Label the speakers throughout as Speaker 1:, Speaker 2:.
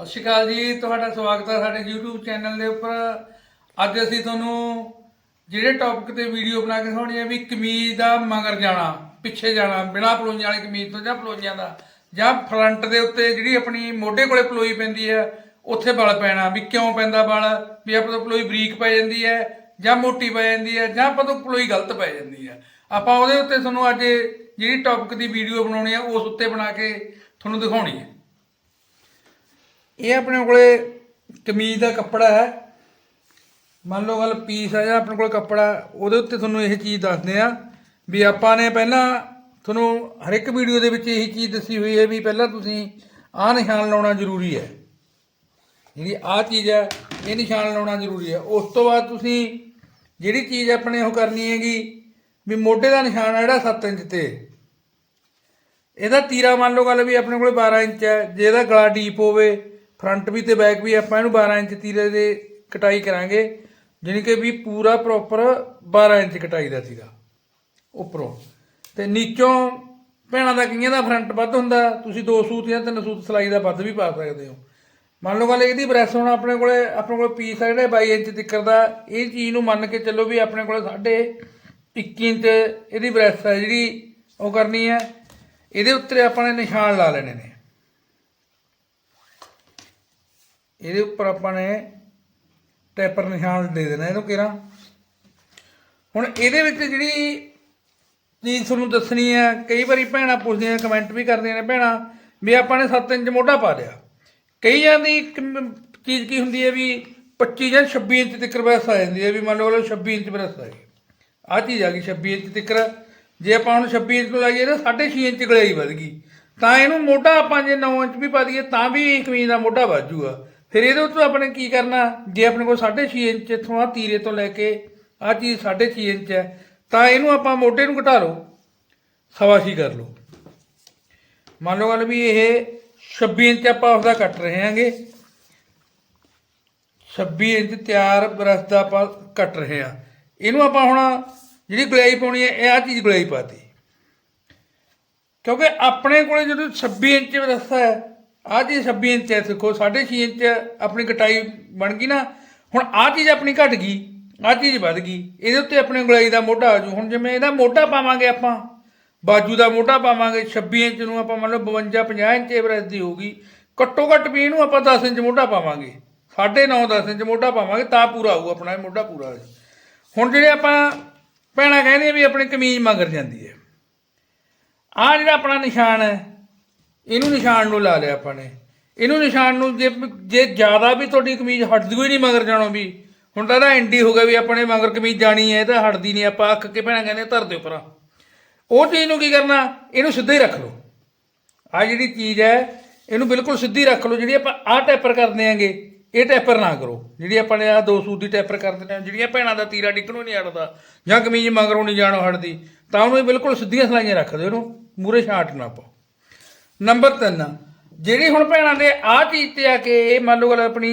Speaker 1: ਸਤਿ ਸ਼੍ਰੀ ਅਕਾਲ ਜੀ, ਤੁਹਾਡਾ ਸਵਾਗਤ ਹੈ ਸਾਡੇ YouTube ਚੈਨਲ ਦੇ ਉੱਪਰ। ਅੱਜ ਅਸੀਂ ਤੁਹਾਨੂੰ ਜਿਹੜੇ ਟੌਪਿਕ ਤੇ ਵੀਡੀਓ ਬਣਾ ਕੇ ਦਿਖਾਉਣੀ ਹੈ ਵੀ ਕਮੀਜ਼ ਦਾ ਮਗਰ ਜਾਣਾ, ਪਿੱਛੇ ਜਾਣਾ, ਬਿਨਾ ਪਲੋਈਆਂ ਵਾਲੀ ਕਮੀਜ਼ ਤੋਂ ਜਾਂ ਪਲੋਈਆਂ ਦਾ, ਜਾਂ ਫਰੰਟ ਦੇ ਉੱਤੇ ਜਿਹੜੀ ਆਪਣੀ ਮੋਢੇ ਕੋਲੇ ਪਲੋਈ ਪੈਂਦੀ ਹੈ, ਉੱਥੇ ਬਲ ਪੈਣਾ, ਵੀ ਕਿਉਂ ਪੈਂਦਾ ਬਲ? ਵੀ ਆਪਾਂ ਤੋਂ ਪਲੋਈ ਬਰੀਕ ਪੈ ਜਾਂਦੀ ਹੈ, ਜਾਂ ਮੋਟੀ ਪੈ ਜਾਂਦੀ ਹੈ, ਜਾਂ ਆਪਾਂ ਤੋਂ ਪਲੋਈ ਗਲਤ ਪੈ ਜਾਂਦੀ ਹੈ। ਆਪਾਂ ਉਹਦੇ ਉੱਤੇ ਤੁਹਾਨੂੰ ਅੱਜ ਜਿਹੜੀ ਟੌਪਿਕ ਦੀ ਵੀਡੀਓ ਬਣਾਉਣੀ ਹੈ, ਉਸ ਉੱਤੇ ਬਣਾ ਕੇ ਤੁਹਾਨੂੰ ਦਿਖਾਉਣੀ ਹੈ। ਇਹ ਆਪਣੇ ਕੋਲੇ ਕਮੀਜ਼ ਦਾ ਕੱਪੜਾ ਹੈ। ਮੰਨ ਲਓ ਗੱਲ ਪੀਸ ਹੈ ਜਾਂ ਆਪਣੇ ਕੋਲ ਕੱਪੜਾ, ਉਹਦੇ ਉੱਤੇ ਤੁਹਾਨੂੰ ਇਹ ਚੀਜ਼ ਦੱਸਦੇ ਆ ਵੀ ਆਪਾਂ ਨੇ ਪਹਿਲਾਂ ਤੁਹਾਨੂੰ ਹਰ ਇੱਕ ਵੀਡੀਓ ਦੇ ਵਿੱਚ ਇਹੀ ਚੀਜ਼ ਦੱਸੀ ਹੋਈ ਹੈ ਵੀ ਪਹਿਲਾਂ ਤੁਸੀਂ ਆਹ ਨਿਸ਼ਾਨ ਲਾਉਣਾ ਜ਼ਰੂਰੀ ਹੈ। ਜਿਹੜੀ ਆਹ ਚੀਜ਼ ਹੈ, ਇਹ ਨਿਸ਼ਾਨ ਲਾਉਣਾ ਜ਼ਰੂਰੀ ਹੈ। ਉਸ ਤੋਂ ਬਾਅਦ ਤੁਸੀਂ ਜਿਹੜੀ ਚੀਜ਼ ਆਪਣੇ ਉਹ ਕਰਨੀ ਹੈਗੀ ਵੀ ਮੋਢੇ ਦਾ ਨਿਸ਼ਾਨ ਹੈ ਜਿਹੜਾ 7 ਇੰਚ ਤੇ। ਇਹਦਾ ਤੀਰਾ ਮੰਨ ਲਓ ਗੱਲ ਵੀ ਆਪਣੇ ਕੋਲ 12 ਇੰਚ ਹੈ। ਜੇ ਇਹਦਾ ਗਲਾ ਡੀਪ ਹੋਵੇ ਫਰੰਟ ਵੀ ਤੇ ਬੈਕ ਵੀ ਆਪਾਂ ਇਹਨੂੰ 12 ਇੰਚ ਤੀਰੇ ਦੇ ਕਟਾਈ ਕਰਾਂਗੇ, ਜਾਣੀ ਕਿ ਵੀ ਪੂਰਾ ਪ੍ਰੋਪਰ 12 ਇੰਚ ਕਟਾਈ ਦਾ ਤੀਰਾ ਉੱਪਰੋਂ। ਤੇ ਨੀਚੋਂ ਭੈਣਾਂ ਦਾ ਕਈਆਂ ਦਾ ਫਰੰਟ ਵੱਧ ਹੁੰਦਾ? ਤੁਸੀਂ ਦੋ ਸੂਤ ਜਾਂ ਤਿੰਨ ਸੂਤ ਸਲਾਈ ਦਾ ਵੱਧ ਵੀ ਪਾ ਸਕਦੇ ਹੋ। ਮੰਨ ਲਓ ਗੱਲ ਇਹਦੀ ਬ੍ਰੈਸ ਹੁਣ ਆਪਣੇ ਕੋਲੇ, ਆਪਣੇ ਕੋਲ ਪੀਸ ਹੈ ਜਿਹੜਾ 22 ਇੰਚ ਤਿੱਕਰ ਦਾ, ਇਹ ਚੀਜ਼ ਨੂੰ ਮੰਨ ਕੇ ਚੱਲੋ ਵੀ ਆਪਣੇ ਕੋਲੇ ਸਾਢੇ 21 ਇੰਚ ਇਹਦੀ ਬ੍ਰੈਸ ਹੈ ਜਿਹੜੀ ਉਹ ਕਰਨੀ ਹੈ। ਇਹਦੇ ਉੱਤੇ ਆਪਾਂ ਨੇ ਨਿਸ਼ਾਨ ਲਾ ਲੈਣੇ ਨੇ। ਇਹਦੇ ਉੱਪਰ ਆਪਾਂ ਨੇ ਟੈਪਰ ਨਿਸ਼ਾਨ ਦੇ ਦੇਣਾ ਇਹਨੂੰ ਕਿਹੜਾ ਹੁਣ ਇਹਦੇ ਵਿੱਚ ਜਿਹੜੀ ਚੀਜ਼ ਤੁਹਾਨੂੰ ਦੱਸਣੀ ਹੈ, ਕਈ ਵਾਰੀ ਭੈਣਾਂ ਪੁੱਛਦੀਆਂ ਕਮੈਂਟ ਵੀ ਕਰਦੀਆਂ ਨੇ, ਭੈਣਾਂ, ਵੀ ਆਪਾਂ ਨੇ 7 ਇੰਚ ਮੋਢਾ ਪਾ ਲਿਆ। ਕਈ ਜਾਂਦੀ ਚੀਜ਼ ਕੀ ਹੁੰਦੀ ਹੈ ਵੀ 25 ਜਾਂ 26 ਇੰਚ ਤੱਕ ਬਰਸ ਆ ਜਾਂਦੀ ਹੈ, ਵੀ ਮੰਨ ਲਓ 26 ਇੰਚ ਬਰਸ ਆ ਗਈ। ਆਹ ਚੀਜ਼ ਆ ਗਈ 26 ਇੰਚ ਤੱਕ ਜੇ ਆਪਾਂ ਹੁਣ 26 ਇੰਚ ਨੂੰ ਲਾਈਏ ਤਾਂ 6.5 ਇੰਚ ਗਲਾਈ ਵੱਧ ਗਈ। ਤਾਂ ਇਹਨੂੰ ਮੋਢਾ ਆਪਾਂ ਜੇ 9 ਇੰਚ ਵੀ ਪਾ ਦਈਏ, ਤਾਂ ਵੀ ਕਮੀਜ਼ ਦਾ ਮੋਢਾ ਵੱਧ ਜੂਗਾ। ਫਿਰ ਇਹਦੇ ਉੱਤੇ ਆਪਣੇ ਕੀ ਕਰਨਾ? ਜੇ ਆਪਣੇ ਕੋਲ 6.5 ਇੰਚ ਇੱਥੋਂ ਆ ਤੀਰੇ ਤੋਂ ਲੈ ਕੇ ਆਹ ਚੀਜ਼ 6.5 ਇੰਚ ਹੈ, ਤਾਂ ਇਹਨੂੰ ਆਪਾਂ ਮੋਢੇ ਨੂੰ ਘਟਾ ਲਓ, ਸਵਾ ਸੀ ਕਰ ਲਓ। ਮੰਨ ਲਓ ਗੱਲ ਵੀ ਇਹ 26 ਇੰਚ ਆਪਾਂ ਉਸਦਾ ਕੱਟ ਰਹੇ ਹਾਂਗੇ। 26 ਇੰਚ ਤਿਆਰ ਬਰਸ ਦਾ ਆਪਾਂ ਕੱਟ ਰਹੇ ਆ ਇਹਨੂੰ ਆਪਾਂ ਹੁਣ ਜਿਹੜੀ ਗੁਲਾਈ ਪਾਉਣੀ ਹੈ, ਇਹ ਆ ਚੀਜ਼ ਗੁਲਾਈ ਪਾਤੀ ਕਿਉਂਕਿ ਆਪਣੇ ਕੋਲੇ ਜਦੋਂ 26 ਇੰਚ ਰਸਤਾ ਹੈ ਆਹ ਚੀਜ਼ 26 ਇੰਚ ਹੈ ਦੇਖੋ 6.5 ਇੰਚ ਆਪਣੀ ਕਟਾਈ ਬਣ ਗਈ ਨਾ, ਹੁਣ ਆਹ ਚੀਜ਼ ਆਪਣੀ ਘਟ ਗਈ, ਆਹ ਚੀਜ਼ ਵੱਧ ਗਈ, ਇਹਦੇ ਉੱਤੇ ਆਪਣੇ ਗੁਲਾਈ ਦਾ ਮੋਢਾ ਆ ਜੂ ਹੁਣ ਜਿਵੇਂ ਇਹਦਾ ਮੋਢਾ ਪਾਵਾਂਗੇ ਆਪਾਂ, ਬਾਜੂ ਦਾ ਮੋਢਾ ਪਾਵਾਂਗੇ 26 ਇੰਚ ਨੂੰ ਆਪਾਂ ਮੰਨ ਲਓ 52 50 ਇੰਚ ਐਵਰੇਜ ਦੀ ਹੋਊਗੀ, ਘੱਟੋ ਘੱਟ ਵੀ ਇਹਨੂੰ ਆਪਾਂ 10 ਇੰਚ ਮੋਢਾ ਪਾਵਾਂਗੇ 9.5 10 ਇੰਚ ਮੋਢਾ ਪਾਵਾਂਗੇ, ਤਾਂ ਪੂਰਾ ਆਊ ਆਪਣਾ ਇਹ ਮੋਢਾ ਪੂਰਾ। ਹੁਣ ਜਿਹੜੇ ਆਪਾਂ ਭੈਣਾਂ ਕਹਿੰਦੇ ਵੀ ਆਪਣੀ ਕਮੀਜ਼ ਮਗਰ ਜਾਂਦੀ ਹੈ, ਆਹ ਜਿਹੜਾ ਆਪਣਾ ਨਿਸ਼ਾਨ ਹੈ ਇਹਨੂੰ ਨਿਸ਼ਾਨ ਨੂੰ ਲਾ ਲਿਆ ਆਪਾਂ ਨੇ। ਇਹਨੂੰ ਨਿਸ਼ਾਨ ਨੂੰ ਜੇ ਜੇ ਜ਼ਿਆਦਾ ਵੀ ਤੁਹਾਡੀ ਕਮੀਜ਼ ਹਟਦੀ ਹੋਈ ਨਹੀਂ ਮਗਰ ਜਾਣੋ ਵੀ, ਹੁਣ ਤਾਂ ਇਹਦਾ ਐਂਡੀ ਹੋ ਗਿਆ ਵੀ ਆਪਣੇ ਮਗਰ ਕਮੀਜ਼ ਜਾਣੀ ਹੈ, ਇਹ ਤਾਂ ਹਟਦੀ ਨਹੀਂ, ਆਪਾਂ ਅੱਕ ਕੇ ਭੈਣਾਂ ਕਹਿੰਦੇ ਧਰ ਦਿਓ ਪਰਾਂ। ਉਹ ਚੀਜ਼ ਨੂੰ ਕੀ ਕਰਨਾ? ਇਹਨੂੰ ਸਿੱਧਾ ਹੀ ਰੱਖ ਲਓ। ਆ ਜਿਹੜੀ ਚੀਜ਼ ਹੈ, ਇਹਨੂੰ ਬਿਲਕੁਲ ਸਿੱਧੀ ਰੱਖ ਲਓ, ਜਿਹੜੀ ਆਪਾਂ ਆਹ ਟੈਪਰ ਕਰਦੇ ਆਂਗੇ, ਇਹ ਟੈਪਰ ਨਾ ਕਰੋ। ਜਿਹੜੀ ਆਪਾਂ ਨੇ ਆਹ ਦੋ ਸੂਤ ਦੀ ਟੈਪਰ ਕਰਦੇ ਨੇ ਜਿਹੜੀਆਂ ਭੈਣਾਂ ਦਾ ਤੀਰਾ ਡਿੱਗਣੋਂ ਨਹੀਂ ਹਟਦਾ ਜਾਂ ਕਮੀਜ਼ ਮਗਰੋਂ ਨਹੀਂ ਜਾਣੋ ਹਟਦੀ, ਤਾਂ ਉਹਨੂੰ ਬਿਲਕੁਲ ਸਿੱਧੀਆਂ ਸਲਾਈਆਂ ਰੱਖ ਦਿਓ ਇਹਨੂੰ ਮੂਰੇ ਛਾਂਟ ਨਾ ਪਾਓ। ਨੰਬਰ 3 ਜਿਹੜੀ ਹੁਣ ਭੈਣਾਂ ਦੇ ਆਹ ਚੀਜ਼ ਤੇ ਆ ਕੇ ਇਹ ਮੰਨ ਲਓ ਗੱਲ ਆਪਣੀ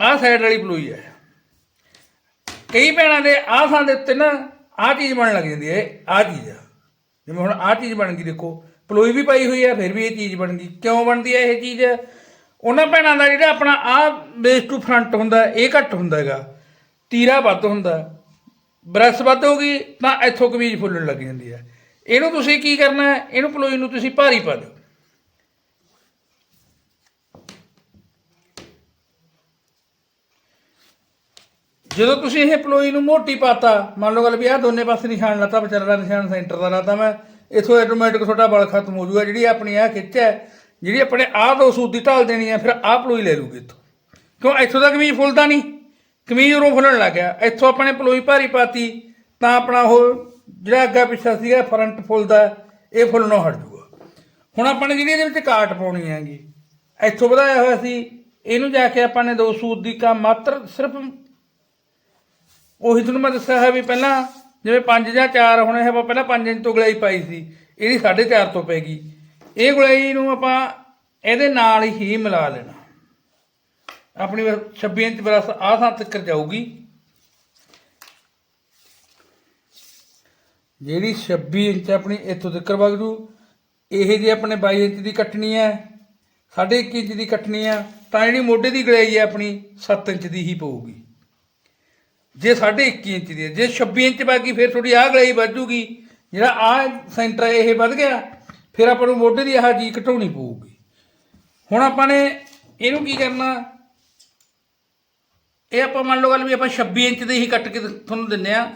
Speaker 1: ਆਹ ਸਾਈਡ ਵਾਲੀ ਪਲੋਈ ਹੈ ਕਈ ਭੈਣਾਂ ਦੇ ਆਹ ਥਾਂ ਦੇ ਉੱਤੇ ਨਾ ਆਹ ਚੀਜ਼ ਬਣਨ ਲੱਗ ਜਾਂਦੀ ਹੈ ਆਹ ਚੀਜ਼ ਜਿਵੇਂ ਹੁਣ ਆਹ ਚੀਜ਼ ਬਣ ਗਈ, ਦੇਖੋ ਪਲੋਈ ਵੀ ਪਾਈ ਹੋਈ ਹੈ ਫਿਰ ਵੀ ਇਹ ਚੀਜ਼ ਬਣ ਗਈ। ਕਿਉਂ ਬਣਦੀ ਹੈ ਇਹ ਚੀਜ਼? ਉਹਨਾਂ ਭੈਣਾਂ ਦਾ ਜਿਹੜਾ ਆਪਣਾ ਆਹ ਬੇਸ ਟੂ ਫਰੰਟ ਹੁੰਦਾ, ਇਹ ਘੱਟ ਹੁੰਦਾ ਹੈਗਾ। ਤੀਰਾ ਵੱਧ ਹੁੰਦਾ। ਬ੍ਰੈਸ ਵੱਧ ਹੋ ਗਈ, ਤਾਂ ਇੱਥੋਂ ਕਮੀਜ਼ ਫੁੱਲਣ ਲੱਗ ਜਾਂਦੀ ਹੈ ਇਹਨੂੰ ਤੁਸੀਂ ਕੀ ਕਰਨਾ ਹੈ? ਇਹਨੂੰ ਪਲੋਈ ਨੂੰ ਤੁਸੀਂ ਭਾਰੀ ਪਾ ਦਿਓ। ਜਦੋਂ ਤੁਸੀਂ ਇਹ ਪਲੋਈ ਨੂੰ ਮੋਟੀ ਪਾਤਾ, ਮੰਨ ਲਓ ਗੱਲ ਵੀ ਆਹ ਦੋਨੇ ਪਾਸੇ ਨਿਸ਼ਾਨ ਲਾਤਾ, ਵਿਚਾਰਾ ਦਾ ਨਿਸ਼ਾਨ ਸੈਂਟਰ ਦਾ ਲਾਤਾ ਮੈਂ, ਇਥੋਂ ਆਟੋਮੈਟਿਕ ਤੁਹਾਡਾ ਬਲ ਖਤਮ ਹੋ ਜਾਊਗਾ, ਜਿਹੜੀ ਆਪਣੀ ਆਹ ਖਿੱਚ ਹੈ, ਜਿਹੜੀ ਆਪਣੇ ਆਹ ਦੋ ਸੂਤ ਦੀ ਢਾਲ ਦੇਣੀ ਹੈ, ਫਿਰ ਆਹ ਪਲੋਈ ਲੈ ਲੂਗੀ ਇੱਥੋਂ। ਕਿਉਂ? ਇੱਥੋਂ ਦਾ ਕਮੀਜ਼ ਫੁੱਲਦਾ ਨਹੀਂ। ਕਮੀਜ਼ ਉਰੋਂ ਫੁੱਲਣ ਲੱਗ ਗਿਆ। ਇੱਥੋਂ ਆਪਣੇ ਪਲੋਈ ਭਾਰੀ ਪਾਤੀ, ਤਾਂ ਆਪਣਾ ਉਹ ਜਿਹੜਾ ਅੱਗਾ ਪਿੱਛਾ ਸੀਗਾ ਫਰੰਟ ਫੁੱਲਦਾ ਇਹ ਫੁੱਲ ਨੂੰ ਹਟ ਜਾਊਗਾ। ਹੁਣ ਆਪਾਂ ਨੇ ਜਿਹੜੀ ਇਹਦੇ ਵਿੱਚ ਕਾਟ ਪਾਉਣੀ ਹੈਗੀ, ਇੱਥੋਂ ਵਧਾਇਆ ਹੋਇਆ ਸੀ, ਇਹਨੂੰ ਜਾ ਕੇ ਆਪਾਂ ਨੇ ਦੋ ਸੂਤ ਦੀ ਕਾ ਮਾਤਰ ਸਿਰਫ ਉਹੀ ਤੁਹਾਨੂੰ ਮੈਂ ਦੱਸਿਆ ਹੈ ਵੀ ਪਹਿਲਾਂ ਜਿਵੇਂ 5 ਜਾਂ 4 ਹੋਣੇ ਹੈ ਆਪਾਂ ਪਹਿਲਾਂ 5 ਇੰਚ ਤੋਂ ਗੁਲਾਈ ਪਾਈ ਸੀ, ਇਹਦੀ 4.5 ਤੋਂ ਪੈ ਇਹ ਗੁਲਾਈ ਨੂੰ ਆਪਾਂ ਇਹਦੇ ਨਾਲ ਹੀ ਮਿਲਾ ਲੈਣਾ। ਆਪਣੀ 26 ਇੰਚ ਬਰਸ ਆਹ ਥਾਂ ਤੱਕ ਜਾਊਗੀ। ਜਿਹੜੀ 26 ਇੰਚ ਆਪਣੀ ਇੱਥੋਂ ਤੱਕ ਵਗ ਜੂ, ਇਹ ਜੇ ਆਪਣੇ 22 ਇੰਚ ਦੀ ਕੱਟਣੀ ਹੈ, ਸਾਢੇ 1 ਇੰਚ ਦੀ ਕੱਟਣੀ ਹੈ, ਤਾਂ ਜਿਹੜੀ ਮੋਢੇ ਦੀ ਗਲਾਈ ਹੈ ਆਪਣੀ 7 ਇੰਚ ਦੀ ਹੀ ਪਊਗੀ। ਜੇ ਸਾਢੇ 21 ਇੰਚ ਦੀ ਹੈ, ਜੇ 26 ਇੰਚ ਬਾਕੀ ਫਿਰ ਥੋੜੀ ਆਹ ਗਲਾਈ ਵੱਧ ਜੂਗੀ। ਜਿਹੜਾ ਆ ਸੈਂਟਰ ਹੈ, ਇਹ ਵੱਧ ਗਿਆ, ਫਿਰ ਆਪਾਂ ਨੂੰ ਮੋਢੇ ਦੀ ਆਹ ਜੀ ਘਟਾਉਣੀ ਪਊਗੀ। ਹੁਣ ਆਪਾਂ ਨੇ ਇਹਨੂੰ ਕੀ ਕਰਨਾ? ਇਹ ਆਪਾਂ ਮੰਨ ਲਓ ਗੱਲ ਵੀ ਆਪਾਂ 26 ਇੰਚ ਦੇ ਹੀ ਕੱਟ ਕੇ ਤੁਹਾਨੂੰ ਦਿੰਨੇ ਆ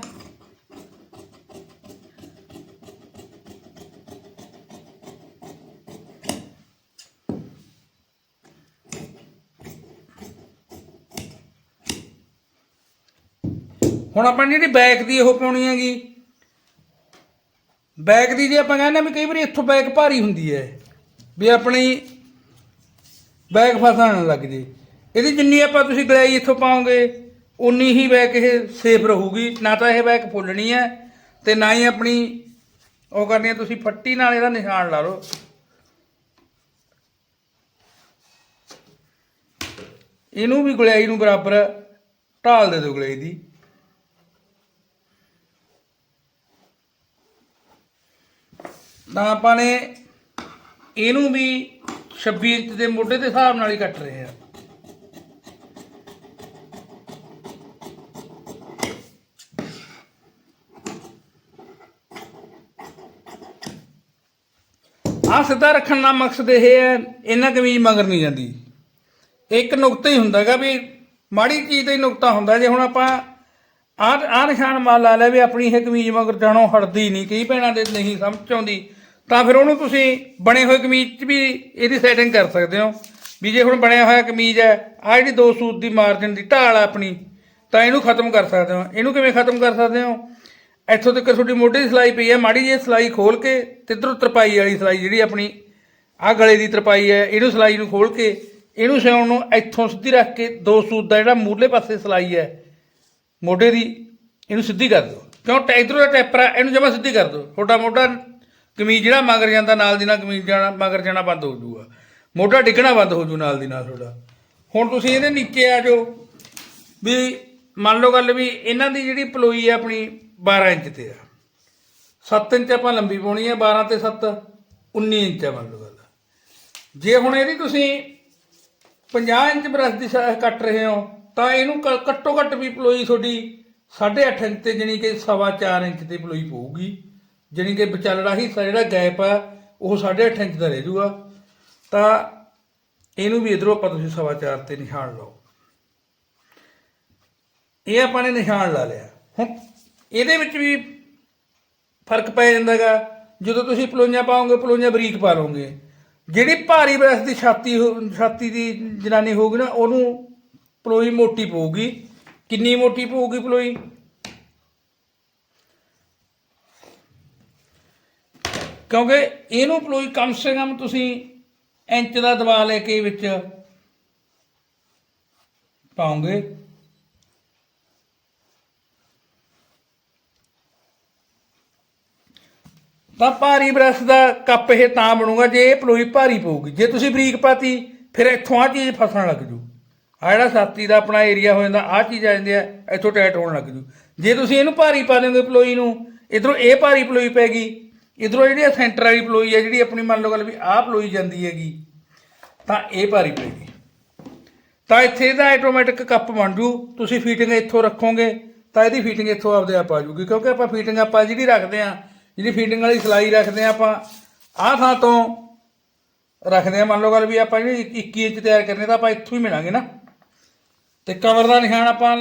Speaker 1: ਹੁਣ ਆਪਾਂ ਜਿਹੜੀ ਬੈਕ ਦੀ ਉਹ ਪਾਉਣੀ ਹੈਗੀ। ਬੈਕ ਦੀ ਜੇ ਆਪਾਂ ਕਹਿੰਦੇ ਆ ਵੀ ਕਈ ਵਾਰੀ ਇੱਥੋਂ ਬੈਕ ਭਾਰੀ ਹੁੰਦੀ ਹੈ, ਵੀ ਆਪਣੀ ਬੈਕ ਫਸਣ ਲੱਗ ਜੇ। ਇਹਦੀ ਜਿੰਨੀ ਆਪਾਂ ਤੁਸੀਂ ਗਲਾਈ ਇੱਥੋਂ ਪਾਓਗੇ, ਉਨੀ ਹੀ ਬੈਕ ਇਹ ਸੇਫ ਰਹੂਗੀ। ਨਾ ਤਾਂ ਇਹ ਬੈਕ ਫੁੱਲਣੀ ਹੈ ਤੇ ਨਾ ਹੀ ਆਪਣੀ ਉਹ ਕਰਨੀ ਹੈ, ਤੁਸੀਂ ਫੱਟੀ ਨਾਲ ਇਹਦਾ ਨਿਸ਼ਾਨ ਲਾ ਲਓ। ਇਹਨੂੰ ਵੀ ਗੁਲਾਈ ਨੂੰ ਬਰਾਬਰ ਢਾਲ ਦੇ ਦਿਓ ਗੁਲਾਈ ਦੀ। ਤਾਂ ਆਪਾਂ ਨੇ ਇਹਨੂੰ ਵੀ 26 ਇੰਚ ਦੇ ਮੋਢੇ ਦੇ ਹਿਸਾਬ ਨਾਲ ਹੀ ਕੱਟ ਰਹੇ ਆ। ਆ ਸਿੱਧਾ ਰੱਖਣ ਦਾ ਮਕਸਦ ਇਹ ਹੈ, ਇਹਨਾਂ ਕਮੀਜ਼ ਮਗਰ ਨਹੀਂ ਜਾਂਦੀ। ਇੱਕ ਨੁਕਤਾ ਹੀ ਹੁੰਦਾਗਾ ਵੀ ਮਾੜੀ ਚੀਜ਼ ਦਾ ਹੀ ਨੁਕਤਾ ਹੁੰਦਾ। ਜੇ ਹੁਣ ਆਪਾਂ ਆਹ ਆਹ ਨਿਸ਼ਾਨ ਮਾਲ ਲਾ ਲਿਆ ਵੀ ਆਪਣੀ ਇਹ ਕਮੀਜ਼ ਮਗਰ ਜਾਣੋਂ ਹਟਦੀ ਨਹੀਂ, ਕਈ ਭੈਣਾਂ ਦੇ ਨਹੀਂ ਸਮਝ ਆਉਂਦੀ। ਤਾਂ ਫਿਰ ਉਹਨੂੰ ਤੁਸੀਂ ਬਣੇ ਹੋਏ ਕਮੀਜ਼ 'ਚ ਵੀ ਇਹਦੀ ਸੈਟਿੰਗ ਕਰ ਸਕਦੇ ਹੋ। ਵੀ ਜੇ ਹੁਣ ਬਣਿਆ ਹੋਇਆ ਕਮੀਜ਼ ਹੈ ਆ ਜਿਹੜੀ ਦੋ ਸੂਤ ਦੀ ਮਾਰਜਨ ਦੀ ਢਾਲ ਆ ਆਪਣੀ, ਤਾਂ ਇਹਨੂੰ ਖਤਮ ਕਰ ਸਕਦੇ ਹੋ। ਇਹਨੂੰ ਕਿਵੇਂ ਖਤਮ ਕਰ ਸਕਦੇ ਹੋ? ਇੱਥੋਂ ਤੱਕ ਤੁਹਾਡੀ ਮੋਢੇ ਦੀ ਸਿਲਾਈ ਪਈ ਹੈ, ਮਾੜੀ ਜਿਹੀ ਸਿਲਾਈ ਖੋਲ ਕੇ ਤੇ ਇੱਧਰੋਂ ਤਰਪਾਈ ਵਾਲੀ ਸਿਲਾਈ ਜਿਹੜੀ ਆਪਣੀ ਆ ਗਲੇ ਦੀ ਤਰਪਾਈ ਹੈ, ਇਹਨੂੰ ਸਿਲਾਈ ਨੂੰ ਖੋਲ ਕੇ, ਇਹਨੂੰ ਸਿਉਣ ਨੂੰ ਇੱਥੋਂ ਸਿੱਧੀ ਰੱਖ ਕੇ ਦੋ ਸੂਤ ਦਾ ਜਿਹੜਾ ਮੂਰਲੇ ਪਾਸੇ ਸਿਲਾਈ ਹੈ, ਮੋਢੇ ਦੀ, ਇਹਨੂੰ ਸਿੱਧੀ ਕਰ ਦਿਓ। ਕਿਉਂ? ਟੈ ਇਧਰੋਂ ਦਾ ਟੈਪਰ ਆ ਇਹਨੂੰ ਜਮਾ ਸਿੱਧੀ ਕਰ ਦਿਓ। ਤੁਹਾਡਾ ਮੋਢਾ ਕਮੀਜ਼ ਜਿਹੜਾ ਮਗਰ ਜਾਂਦਾ, ਨਾਲ ਦੀ ਨਾਲ ਕਮੀਜ਼ ਜਾਣਾ, ਮਗਰ ਜਾਣਾ ਬੰਦ ਹੋ ਜਾਊਗਾ। ਮੋਢਾ ਡਿੱਗਣਾ ਬੰਦ ਹੋ ਜੂ ਨਾਲ ਦੀ ਨਾਲ ਤੁਹਾਡਾ। ਹੁਣ ਤੁਸੀਂ ਇਹਦੇ ਨੀਚੇ ਆ ਜਾਓ। ਵੀ ਮੰਨ ਲਓ ਗੱਲ ਵੀ ਇਹਨਾਂ ਦੀ ਜਿਹੜੀ ਪਲੋਈ ਹੈ ਆਪਣੀ 12 ਇੰਚ ਤੇ ਆ। 7 ਇੰਚ ਆਪਾਂ ਲੰਬੀ ਪਾਉਣੀ ਹੈ 12 ਤੇ 7 19 ਇੰਚ ਆ ਮੰਨ ਲਓ ਗੱਲ। ਜੇ ਹੁਣ ਇਹਦੀ ਤੁਸੀਂ 50 ਇੰਚ ਬਰਸ ਦੀ ਸਾ- ਕੱਟ ਰਹੇ ਹੋ, ਤਾਂ ਇਹਨੂੰ ਕ- ਘੱਟੋ ਘੱਟ ਵੀ ਪਲੋਈ ਤੁਹਾਡੀ 8.5 ਇੰਚ ਤੇ, ਜਾਣੀ ਕਿ ਸਵਾ 4 ਇੰਚ ਤੇ ਪਲੋਈ ਪਊਗੀ। ਜਾਣੀ ਕਿ ਵਿਚਾਲੜਾ ਹਿੱਸਾ ਜਿਹੜਾ ਗੈਪ ਆ, ਉਹ 8.5 ਇੰਚ ਦਾ ਰਹਿ ਜੂਗਾ। ਤਾਂ ਇਹਨੂੰ ਵੀ ਇਧਰੋਂ ਆਪਾਂ ਤੁਸੀਂ ਸਵਾ 4 ਤੇ ਨਿਸ਼ਾਨ ਲਾਓ। ਇਹ ਆਪਾਂ ਨੇ ਨਿਸ਼ਾਨ ਲਾ ਲਿਆ। ਹੁਣ ਇਹਦੇ ਵਿੱਚ ਵੀ ਫ਼ਰਕ ਪੈ ਜਾਂਦਾਗਾ। ਜਦੋਂ ਤੁਸੀਂ ਪਲੋਈਆਂ ਪਾਓਗੇ ਪਲੋਈਆਂ ਬਰੀਕ ਪਾ ਲਓਗੇ। ਜਿਹੜੀ ਭਾਰੀ ਬ੍ਰਸ਼ ਦੀ ਛਾਤੀ ਹੋ- ਛਾਤੀ ਦੀ ਜਨਾਨੀ ਹੋਊਗੀ ਨਾ, ਉਹਨੂੰ ਪਲੋਈ ਮੋਟੀ ਪਊਗੀ। ਕਿੰਨੀ ਮੋਟੀ ਪਊਗੀ ਪਲੋਈ? ਕਿਉਂਕਿ ਇਹਨੂੰ ਪਲੋਈ ਕਮ ਸੇ ਕਮ ਤੁਸੀਂ ਇੰਚ ਦਾ ਦਬਾ ਲੈ ਕੇ ਵਿੱਚ ਪਾਉਂਗੇ ਤਾਂ ਭਾਰੀ ਬ੍ਰਸ਼ ਦਾ ਕੱਪ ਇਹ ਤਾਂ ਬਣੂਗਾ ਜੇ ਇਹ ਪਲੋਈ ਭਾਰੀ ਪਊਗੀ। ਜੇ ਤੁਸੀਂ ਬਰੀਕ ਪਾਤੀ, ਫਿਰ ਇੱਥੋਂ ਆ ਚੀਜ਼ ਫਸਣ ਲੱਗ ਜੂ। ਆ ਜਿਹੜਾ ਛਾਤੀ ਦਾ ਆਪਣਾ ਏਰੀਆ ਹੋ ਜਾਂਦਾ ਆ ਚੀਜ਼ ਆ ਜਾਂਦੀ ਹੈ, ਇੱਥੋਂ ਟਾਈਟ ਹੋਣ ਲੱਗ ਜੂ। ਜੇ ਤੁਸੀਂ ਇਹਨੂੰ ਭਾਰੀ ਪਾ ਦਿਓਗੇ ਪਲੋਈ ਨੂੰ, ਇਧਰੋਂ ਇਹ ਭਾਰੀ ਪਲੋਈ ਪੈ ਗਈ ਇਧਰੋਂ ਜਿਹੜੀ ਸੈਂਟਰ ਵਾਲੀ ਪਲੋਈ ਹੈ ਜਿਹੜੀ ਆਪਣੀ ਮੰਨ ਲਓ ਗੱਲ ਵੀ ਆਹ ਪਲੋਈ ਜਾਂਦੀ ਹੈਗੀ, ਤਾਂ ਇਹ ਭਾਰੀ ਪਏਗੀ ਤਾਂ ਇੱਥੇ ਇਹਦਾ ਆਟੋਮੈਟਿਕ ਕੱਪ ਬਣ ਜੂ, ਤੁਸੀਂ ਫੀਟਿੰਗ ਇੱਥੋਂ ਰੱਖੋਗੇ, ਤਾਂ ਇਹਦੀ ਫੀਟਿੰਗ ਇੱਥੋਂ ਆਪਦੇ ਆਪ ਆ ਜੂਗੀ, ਕਿਉਂਕਿ ਆਪਾਂ ਫੀਟਿੰਗ ਆਪਾਂ ਜਿਹੜੀ ਰੱਖਦੇ ਆ ਜਿਹੜੀ ਫੀਟਿੰਗ ਵਾਲੀ ਸਿਲਾਈ ਰੱਖਦੇ ਆ ਆਪਾਂ, ਆਹ ਥਾਂ ਤੋਂ ਰੱਖਦੇ ਆ ਮੰਨ ਲਓ ਗੱਲ ਵੀ ਆਪਾਂ ਜਿਹੜੀ 21 ਇੰਚ ਤਿਆਰ ਕਰਨੇ, ਤਾਂ ਆਪਾਂ ਇੱਥੋਂ ਹੀ ਮਿਲਾਂਗੇ ਨਾ। ਤੇ ਕਵਰ ਦਾ ਨਿਸ਼ਾਨ ਆਪਾਂ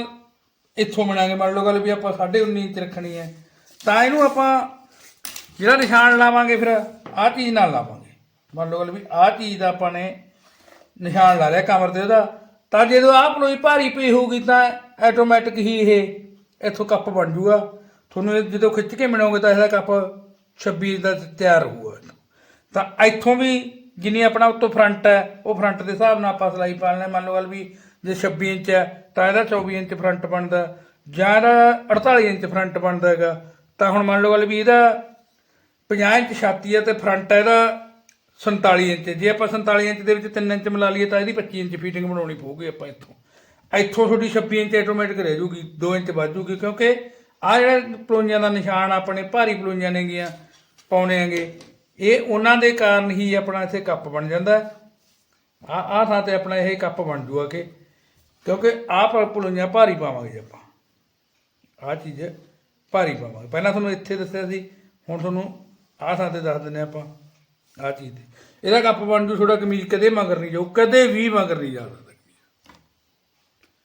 Speaker 1: ਇੱਥੋਂ ਮਿਲਾਂਗੇ, ਮੰਨ ਲਓ ਗੱਲ ਵੀ ਆਪਾਂ 19.5 ਇੰਚ ਰੱਖਣੀ ਹੈ। ਤਾਂ ਇਹਨੂੰ ਆਪਾਂ ਜਿਹੜਾ ਨਿਸ਼ਾਨ ਲਾਵਾਂਗੇ ਫਿਰ ਆਹ ਚੀਜ਼ ਨਾਲ ਲਾਵਾਂਗੇ। ਮੰਨ ਲਓ ਗੱਲ ਵੀ ਆਹ ਚੀਜ਼ ਦਾ ਆਪਾਂ ਨੇ ਨਿਸ਼ਾਨ ਲਾ ਲਿਆ ਕਮਰ ਤੇ ਉਹਦਾ। ਤਾਂ ਜਦੋਂ ਆਹ ਪਲੋਈ ਭਾਰੀ ਪਈ ਹੋਊਗੀ ਤਾਂ ਆਟੋਮੈਟਿਕ ਹੀ ਇਹ ਇੱਥੋਂ ਕੱਪ ਬਣ ਜੂਗਾ। ਤੁਹਾਨੂੰ ਇਹ ਜਦੋਂ ਖਿੱਚ ਕੇ ਮਿਣੋਗੇ ਤਾਂ ਇਹਦਾ ਕੱਪ 26 ਦਾ ਤਿਆਰ ਹੋਊਗਾ। ਤਾਂ ਇੱਥੋਂ ਵੀ ਜਿੰਨੀ ਆਪਣਾ ਉੱਤੋਂ ਫਰੰਟ ਹੈ, ਉਹ ਫਰੰਟ ਦੇ ਹਿਸਾਬ ਨਾਲ ਆਪਾਂ ਸਲਾਈ ਪਾ ਲੈਣਾ ਮੰਨ ਲਓ ਗੱਲ ਵੀ ਜੇ 26 ਇੰਚ ਹੈ, ਤਾਂ ਇਹਦਾ 24 ਇੰਚ ਫਰੰਟ ਬਣਦਾ। ਜਾਂ ਇਹਦਾ 48 ਇੰਚ ਫਰੰਟ ਬਣਦਾ ਹੈਗਾ। ਤਾਂ ਹੁਣ ਮੰਨ ਲਓ ਗੱਲ ਵੀ ਇਹਦਾ 50 ਇੰਚ ਛਾਤੀ ਹੈ ਤੇ ਫਰੰਟ ਹੈ ਇਹਦਾ 47 ਇੰਚ। ਜੇ ਆਪਾਂ 47 ਇੰਚ ਦੇ ਵਿੱਚ 3 ਇੰਚ ਮਿਲਾ ਲਈਏ ਤਾਂ ਇਹਦੀ 25 ਇੰਚ ਫੀਟਿੰਗ ਬਣਾਉਣੀ ਪਊਗੀ ਆਪਾਂ ਇੱਥੋਂ। ਇੱਥੋਂ ਤੁਹਾਡੀ 26 ਇੰਚ ਆਟੋਮੈਟਿਕ ਰਹਿ ਜੂਗੀ 2 ਇੰਚ ਵੱਧ ਜੂਗੀ, ਕਿਉਂਕਿ ਆ ਜਿਹੜਾ ਪਲੋਈਆਂ ਦਾ ਨਿਸ਼ਾਨ ਆਪਣੇ ਭਾਰੀ ਪਲੋਈਆਂ ਨੇਗੀਆਂ ਪਾਉਣੇ ਆਂਗੇ ਇਹ ਉਹਨਾਂ ਦੇ ਕਾਰਨ ਹੀ ਆਪਣਾ ਇੱਥੇ ਕੱਪ ਬਣ ਜਾਂਦਾ। ਹੈ। ਆ ਆ ਥਾਂ ਤੇ ਆਪਣਾ ਇਹ ਕੱਪ ਬਣ ਜੂਗਾ ਕਿ, ਕਿਉਂਕਿ ਆਹ ਪਲੋਈਆਂ ਭਾਰੀ ਪਾਵਾਂਗੇ ਆਪਾਂ। ਆ ਚੀਜ਼ ਭਾਰੀ ਪਾਵਾਂਗੇ। ਪਹਿਲਾਂ ਤੁਹਾਨੂੰ ਇੱਥੇ ਦੱਸਿਆ ਸੀ, ਹੁਣ ਤੁਹਾਨੂੰ ਆਹ ਥਾਂ ਤੇ ਦੱਸ ਦਿੰਦੇ ਆਪਾਂ ਆ ਚੀਜ਼ ਤੇ। ਇਹਦਾ ਕੱਪ ਬਣ ਜੂ ਥੋੜਾ ਕਮੀਜ਼ ਕਦੇ ਮਗਰ ਨਹੀਂ ਜਾਊ, ਕਦੇ ਵੀ ਮਗਰ ਨਹੀਂ ਜਾ